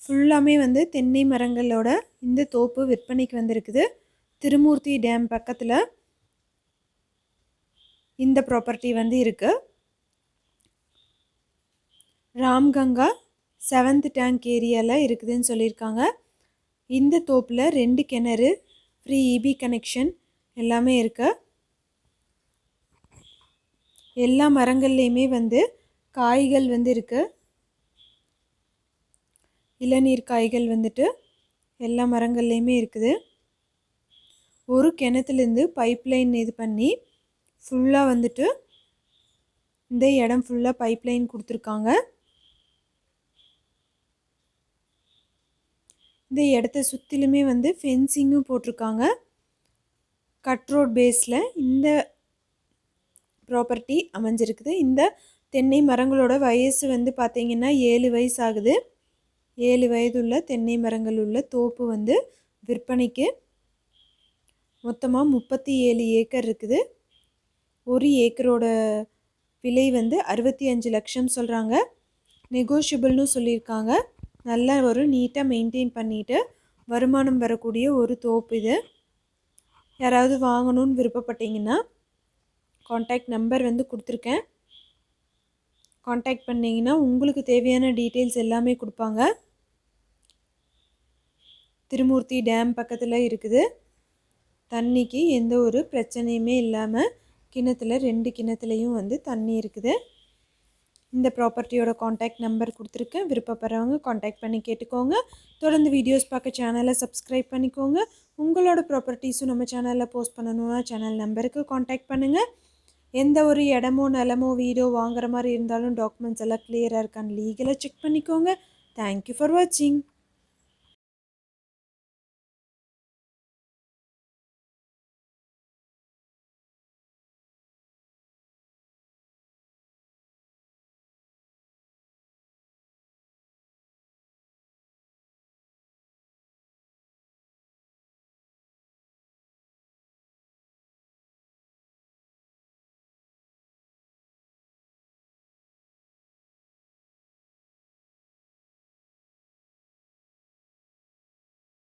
ஃபுல்லாமே வந்து தென்னை மரங்களோட இந்த தோப்பு விற்பனைக்கு வந்திருக்குது. திருமூர்த்தி டேம் பக்கத்தில் இந்த ப்ராப்பர்ட்டி வந்து இருக்குது ராம்கங்கா செவன்த் டேங்க் ஏரியாவில் இருக்குதுன்னு சொல்லியிருக்காங்க. இந்த தோப்பில் ரெண்டு கிணறு ஃப்ரீ இபி கனெக்ஷன் எல்லாமே இருக்கு. எல்லா மரங்கள்லேயுமே வந்து காய்கள் வந்து இருக்குது இளநீர் காய்கள் வந்துட்டு எல்லா மரங்கள்லேயுமே இருக்குது. ஒரு கிணத்துலேருந்து பைப் லைன் இது பண்ணி ஃபுல்லாக வந்துட்டு இந்த இடம் ஃபுல்லாக பைப் லைன் கொடுத்துருக்காங்க. இந்த இடத்த சுற்றிலுமே வந்து ஃபென்சிங்கும் போட்டிருக்காங்க. கட் ரோட் பேஸில் இந்த ப்ராப்பர்ட்டி அமைஞ்சிருக்குது. இந்த தென்னை மரங்களோட வயசு வந்து பார்த்திங்கன்னா ஏழு வயசு ஆகுது ஏழு வயதுள்ள தென்னை மரங்கள் உள்ள தோப்பு வந்து விற்பனைக்கு மொத்தமாக முப்பத்தி ஏழு ஏக்கர் இருக்குது. ஒரு ஏக்கரோட விலை வந்து அறுபத்தி அஞ்சு லட்சம் சொல்கிறாங்க நெகோஷியபிள்னு சொல்லியிருக்காங்க. நல்லா ஒரு நீட்டாக மெயின்டைன் பண்ணிவிட்டு வருமானம் வரக்கூடிய ஒரு தோப்பு இது. யாராவது வாங்கணும்னு விருப்பப்பட்டீங்கன்னா காண்டாக்ட் நம்பர் வந்து கொடுத்துருக்கேன். காண்டாக்ட் பண்ணிங்கன்னா உங்களுக்கு தேவையான டீட்டெயில்ஸ் எல்லாமே கொடுப்பாங்க. திருமூர்த்தி டேம் பக்கத்தில் இருக்குது. தண்ணிக்கு எந்த ஒரு பிரச்சனையுமே இல்லாமல் கிணத்துல ரெண்டு கிணத்துலையும் வந்து தண்ணி இருக்குது. இந்த ப்ராப்பர்ட்டியோட காண்டாக்ட் நம்பர் கொடுத்துருக்கேன். விருப்பப்படுறவங்க காண்டாக்ட் பண்ணி கேட்டுக்கோங்க. தொடர்ந்து வீடியோஸ் பார்க்க சேனலை சப்ஸ்கிரைப் பண்ணிக்கோங்க. உங்களோட ப்ராப்பர்ட்டிஸும் நம்ம சேனலில் போஸ்ட் பண்ணணும்னா சேனல் நம்பருக்கு காண்டாக்ட் பண்ணுங்கள் எந்த ஒரு இடமோ நிலமோ வீடோ வாங்குற மாதிரி இருந்தாலும் டாக்குமெண்ட்ஸ் எல்லாம் கிளியராக இருக்கான்னு லீகலாக செக் பண்ணிக்கோங்க. தேங்க்யூ ஃபார் வாட்சிங்